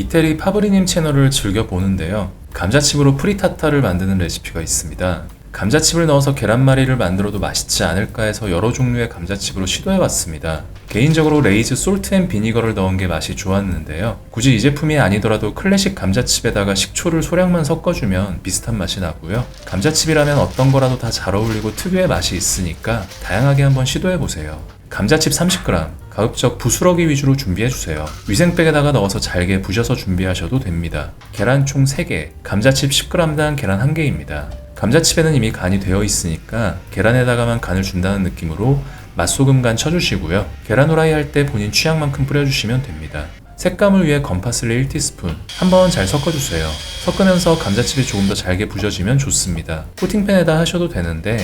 이태리 파브리님 채널을 즐겨 보는데요. 감자칩으로 프리타타를 만드는 레시피가 있습니다. 감자칩을 넣어서 계란말이를 만들어도 맛있지 않을까 해서 여러 종류의 감자칩으로 시도해봤습니다. 개인적으로 레이즈 솔트 앤 비니거를 넣은 게 맛이 좋았는데요. 굳이 이 제품이 아니더라도 클래식 감자칩에다가 식초를 소량만 섞어주면 비슷한 맛이 나고요. 감자칩이라면 어떤 거라도 다 잘 어울리고 특유의 맛이 있으니까 다양하게 한번 시도해보세요. 감자칩 30g, 가급적 부스러기 위주로 준비해주세요. 위생백에다가 넣어서 잘게 부셔서 준비하셔도 됩니다. 계란 총 3개, 감자칩 10g당 계란 1개입니다. 감자칩에는 이미 간이 되어 있으니까 계란에다가만 간을 준다는 느낌으로 맛소금 간 쳐주시고요. 계란 후라이 할 때 본인 취향만큼 뿌려주시면 됩니다. 색감을 위해 건파슬리 1티스푼 한번 잘 섞어주세요. 섞으면서 감자칩이 조금 더 잘게 부셔지면 좋습니다. 코팅팬에다 하셔도 되는데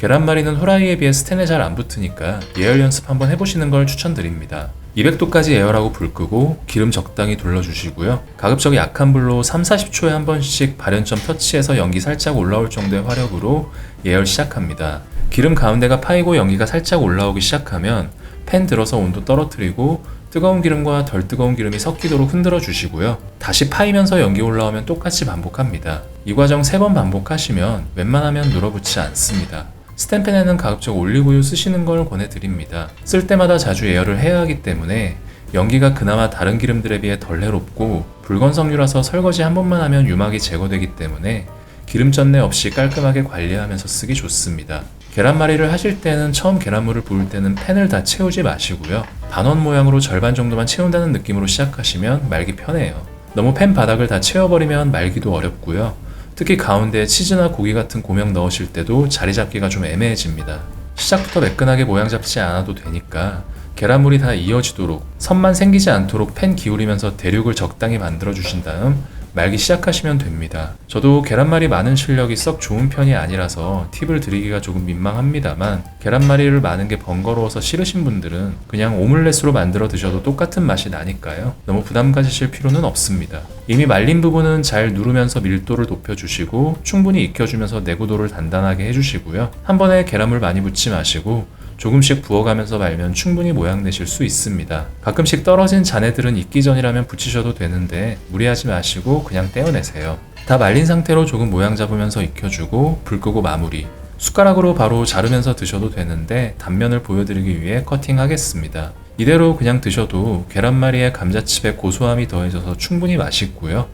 계란말이는 후라이에 비해 스텐에 잘 안 붙으니까 예열 연습 한번 해보시는 걸 추천드립니다. 200도까지 예열하고 불 끄고 기름 적당히 둘러주시고요. 가급적 약한 불로 3, 40초에 한 번씩 발연점 터치해서 연기 살짝 올라올 정도의 화력으로 예열 시작합니다. 기름 가운데가 파이고 연기가 살짝 올라오기 시작하면 팬 들어서 온도 떨어뜨리고 뜨거운 기름과 덜 뜨거운 기름이 섞이도록 흔들어 주시고요. 다시 파이면서 연기 올라오면 똑같이 반복합니다. 이 과정 3번 반복하시면 웬만하면 눌어붙지 않습니다. 스텐팬에는 가급적 올리브유 쓰시는 걸 권해드립니다. 쓸 때마다 자주 예열을 해야 하기 때문에 연기가 그나마 다른 기름들에 비해 덜 해롭고 붉은 석류라서 설거지 한 번만 하면 유막이 제거되기 때문에 기름 전내 없이 깔끔하게 관리하면서 쓰기 좋습니다. 계란말이를 하실 때는 처음 계란물을 부을 때는 팬을 다 채우지 마시고요. 반원 모양으로 절반 정도만 채운다는 느낌으로 시작하시면 말기 편해요. 너무 팬 바닥을 다 채워버리면 말기도 어렵고요. 특히 가운데에 치즈나 고기 같은 고명 넣으실 때도 자리 잡기가 좀 애매해집니다. 시작부터 매끈하게 모양 잡지 않아도 되니까 계란물이 다 이어지도록 선만 생기지 않도록 팬 기울이면서 대륙을 적당히 만들어 주신 다음 말기 시작하시면 됩니다. 저도 계란말이 많은 실력이 썩 좋은 편이 아니라서 팁을 드리기가 조금 민망합니다만 계란말이를 많은 게 번거로워서 싫으신 분들은 그냥 오믈렛으로 만들어 드셔도 똑같은 맛이 나니까요. 너무 부담 가지실 필요는 없습니다. 이미 말린 부분은 잘 누르면서 밀도를 높여주시고 충분히 익혀주면서 내구도를 단단하게 해주시고요. 한 번에 계란물 많이 붓지 마시고 조금씩 부어가면서 말면 충분히 모양 내실 수 있습니다. 가끔씩 떨어진 잔해들은 익기 전이라면 붙이셔도 되는데 무리하지 마시고 그냥 떼어내세요. 다 말린 상태로 조금 모양 잡으면서 익혀주고 불 끄고 마무리. 숟가락으로 바로 자르면서 드셔도 되는데 단면을 보여드리기 위해 커팅하겠습니다. 이대로 그냥 드셔도 계란말이에 감자칩의 고소함이 더해져서 충분히 맛있고요.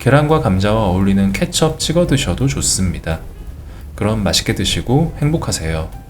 계란과 감자와 어울리는 케첩 찍어 드셔도 좋습니다. 그럼 맛있게 드시고 행복하세요.